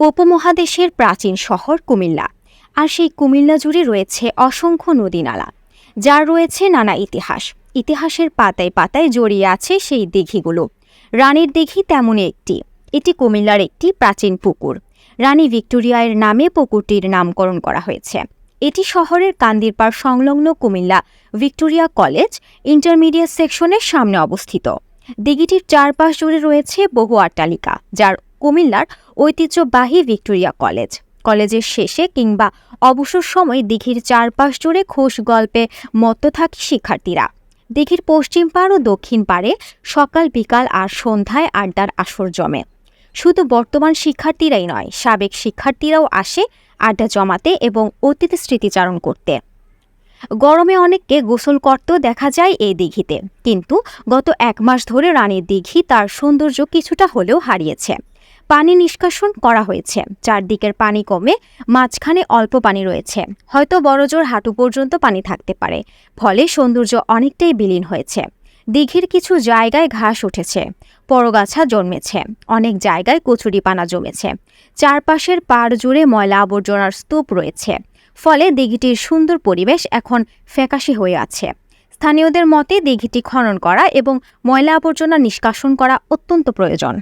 উপমহাদেশের প্রাচীন শহর কুমিল্লা। আর সেই কুমিল্লা জুড়ে রয়েছে অসংখ্য নদীনালা, যার রয়েছে নানা ইতিহাস। ইতিহাসের পাতায় পাতায় জড়িয়ে আছে সেই দিঘিগুলো। রানীর দিঘি তেমনই একটি, এটি কুমিল্লার একটি প্রাচীন পুকুর। রানী ভিক্টোরিয়ার নামে পুকুরটির নামকরণ করা হয়েছে। এটি শহরের কান্দিরপাড় সংলগ্ন কুমিল্লা ভিক্টোরিয়া কলেজ ইন্টারমিডিয়েট সেকশনের সামনে অবস্থিত। দিঘিটির চারপাশ জুড়ে রয়েছে বহু অট্টালিকা যার কুমিল্লার ঐতিহ্যবাহী ভিক্টোরিয়া কলেজ। কলেজের শেষে কিংবা অবসর সময় দিঘির চারপাশ জুড়ে খোশ গল্পে মত্ত থাকে শিক্ষার্থীরা। দিঘির পশ্চিম পাড় ও দক্ষিণ পাড়ে সকাল বিকাল আর সন্ধ্যায় আড্ডার আসর জমে। শুধু বর্তমান শিক্ষার্থীরাই নয়, সাবেক শিক্ষার্থীরাও আসে আড্ডা জমাতে এবং অতীত স্মৃতিচারণ করতে। গরমে অনেককে গোসল করতেও দেখা যায় এই দিঘিতে। কিন্তু গত এক মাস ধরে রানীর দিঘি তার সৌন্দর্য কিছুটা হলেও হারিয়েছে। পানি নিষ্কাশন করা হয়েছে। চারদিকের পানি কমে মাঝখানে অল্প পানি রয়েছে। হয়তো বড়জোর হাঁটু পর্যন্ত পানি থাকতে পারে। ফলে সৌন্দর্য অনেকটাই বিলীন হয়েছে। দিঘির কিছু জায়গায় ঘাস উঠেছে। পরগাছা জন্মেছে। অনেক জায়গায় কচুরিপানা জমেছে। চারপাশের পাড় জুড়ে ময়লা আবর্জনার স্তূপ রয়েছে। ফলে দিঘিটির সুন্দর পরিবেশ এখন ফ্যাকাশে হয়ে আছে। স্থানীয়দের মতে দিঘিটি খনন করা এবং ময়লা আবর্জনা নিষ্কাশন করা অত্যন্ত প্রয়োজন।